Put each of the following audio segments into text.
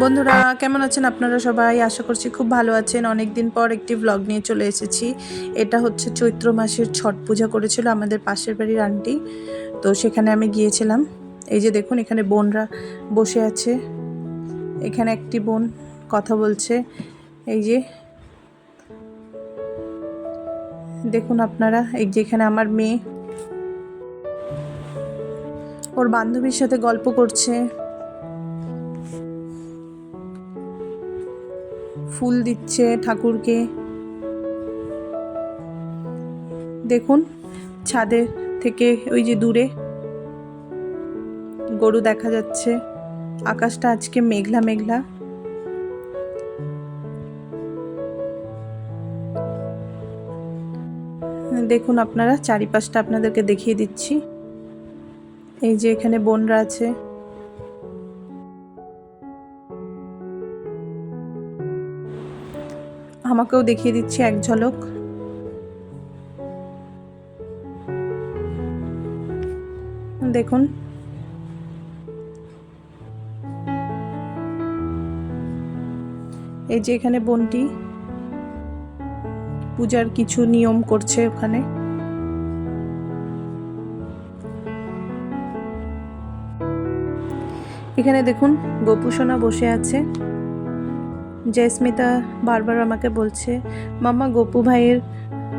বন্ধুরা, কেমন আছেন আপনারা সবাই? আশা করছি খুব ভালো আছেন। অনেক দিন পর একটি ব্লগ নিয়ে চলে এসেছি। এটা হচ্ছে চৈত্র মাসের ছট পূজা করেছিল আমাদের পাশের বাড়ির আন্টি। তো সেখানে আমি গিয়েছিলাম। এই যে দেখুন, এখানে বোনরা বসে আছে। এখানে একটি বোন কথা বলছে। এই যে দেখুন আপনারা, এই যে এখানে আমার মেয়ে। ওর বান্ধবীর সাথে গল্প করছে। ফুল দিচ্ছে ঠাকুরকে। দেখুন ছাদের থেকে ওই যে দূরে গরু দেখা যাচ্ছে। আকাশটা আজকে মেঘলা মেঘলা। দেখুন আপনারা, চারিপাশটা আপনাদেরকে দেখিয়ে দিচ্ছি। এই যে এখানে বোনরা আছে। আমাকেও দেখিয়ে দিচ্ছি এক ঝলক। দেখুন। এই যে এখানে বোনটি। পূজার কিছু নিয়ম করছে ওখানে। এখানে দেখুন, গোপুসোনা বসে আছে। জয়স্মিতা বারবার আমাকে বলছে, মাম্মা, গপু ভাইয়ের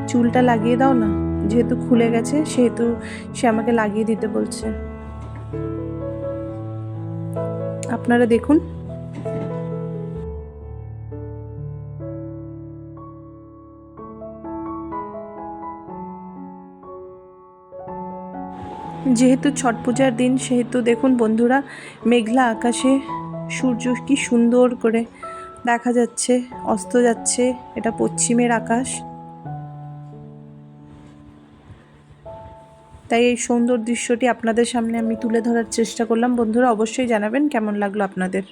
চুলটা লাগিয়ে দাও না। যেহেতু খুলে গেছে, সেহেতু সে আমাকে লাগিয়ে দিতে বলছে। আপনারা দেখুন। যেহেতু ছট পূজার দিন, সেহেতু দেখুন বন্ধুরা, মেঘলা আকাশে সূর্য কি সুন্দর করে দেখা যাচ্ছে, অস্ত যাচ্ছে, এটা পশ্চিমের আকাশ। তাই এই সুন্দর দৃশ্যটি আপনাদের সামনে আমি তুলে ধরার চেষ্টা করলাম। বন্ধুরা, অবশ্যই জানাবেন কেমন লাগল আপনাদের।